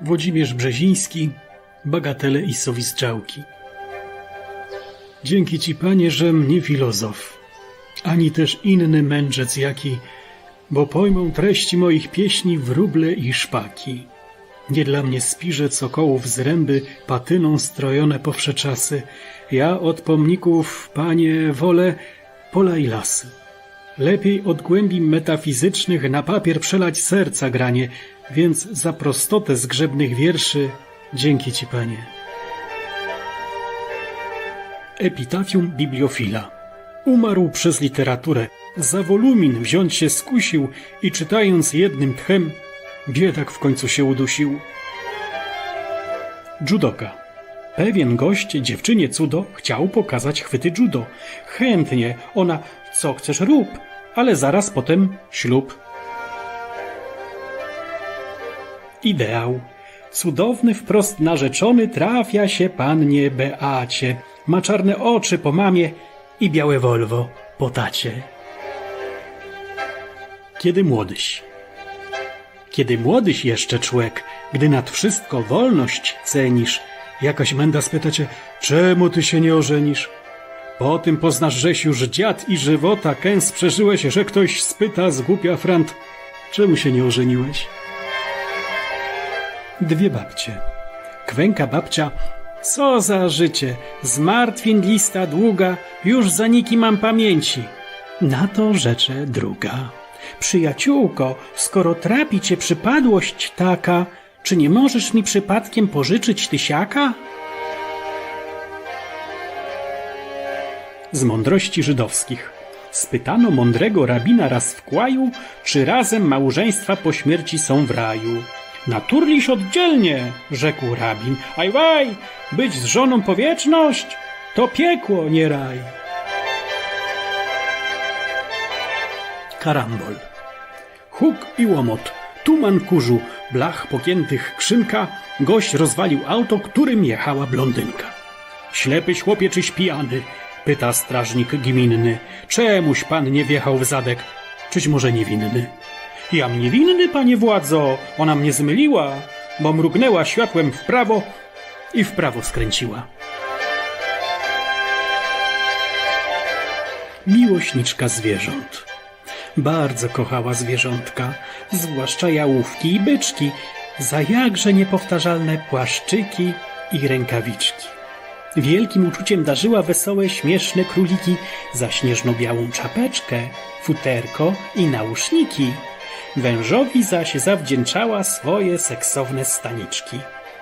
Włodzimierz Brzeziński, Bagatele i Sowistrzałki. Dzięki Ci, Panie, żem nie filozof, ani też inny mędrzec jaki, bo pojmą treści moich pieśni wróble i szpaki. Nie dla mnie spirze cokołów zręby, patyną strojone powsze czasy. Ja od pomników, Panie, wolę pola i lasy. Lepiej od głębi metafizycznych na papier przelać serca granie, więc za prostotę zgrzebnych wierszy dzięki Ci, Panie. Epitafium bibliofila. Umarł przez literaturę. Za wolumin wziąć się skusił i czytając jednym tchem, biedak w końcu się udusił. Judoka. Pewien gość dziewczynie cudo chciał pokazać chwyty judo. Chętnie ona, co chcesz rób, ale zaraz potem ślub. Ideał. Cudowny wprost narzeczony trafia się pannie Beacie. Ma czarne oczy po mamie i białe Volvo po tacie. Kiedy młodyś. Kiedy młodyś jeszcze człek, gdy nad wszystko wolność cenisz, jakaś menda spyta cię, czemu ty się nie ożenisz? Po tym poznasz, żeś już dziad i żywota kęs przeżyłeś, że ktoś spyta z głupia frant, czemu się nie ożeniłeś? Dwie babcie. Kwęka babcia, co za życie, zmartwień lista długa, już za niki mam pamięci. Na to rzecze druga. Przyjaciółko, skoro trapi cię przypadłość taka, czy nie możesz mi przypadkiem pożyczyć tysiaka? Z mądrości żydowskich. Spytano mądrego rabina raz w kłaju, czy razem małżeństwa po śmierci są w raju. Naturliś oddzielnie, rzekł rabin. Ajwaj, być z żoną powieczność, to piekło, nie raj. Karambol. Huk i łomot, tuman kurzu, blach pogiętych krzynka, gość rozwalił auto, którym jechała blondynka. Ślepyś chłopie czyś pijany? Pyta strażnik gminny. Czemuś pan nie wjechał w zadek? Czyś może niewinny? Jam niewinny, panie władzo, ona mnie zmyliła, bo mrugnęła światłem w prawo i w prawo skręciła. Miłośniczka zwierząt. Bardzo kochała zwierzątka, zwłaszcza jałówki i byczki, za jakże niepowtarzalne płaszczyki i rękawiczki. Wielkim uczuciem darzyła wesołe, śmieszne króliki za śnieżno-białą czapeczkę, futerko i nauszniki. Wężowi zaś zawdzięczała swoje seksowne staniczki,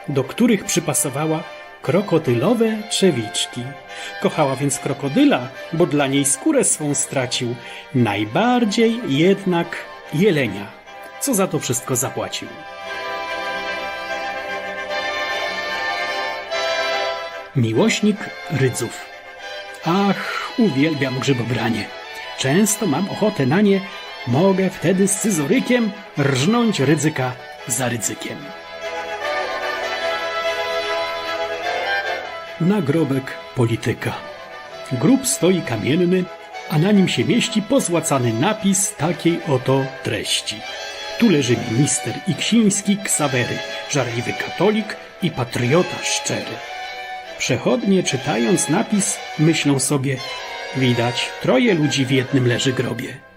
do których przypasowała krokodylowe trzewiczki. Kochała więc krokodyla, bo dla niej skórę swą stracił, najbardziej jednak jelenia, co za to wszystko zapłacił. Miłośnik rydzów. Ach, uwielbiam grzybobranie. Często mam ochotę na nie, mogę wtedy z scyzorykiem rżnąć ryzyka za ryzykiem. Nagrobek polityka. Grób stoi kamienny, a na nim się mieści pozłacany napis takiej oto treści. Tu leży minister Iksiński Ksawery, żarliwy katolik i patriota szczery. Przechodnie czytając napis myślą sobie, widać troje ludzi w jednym leży grobie.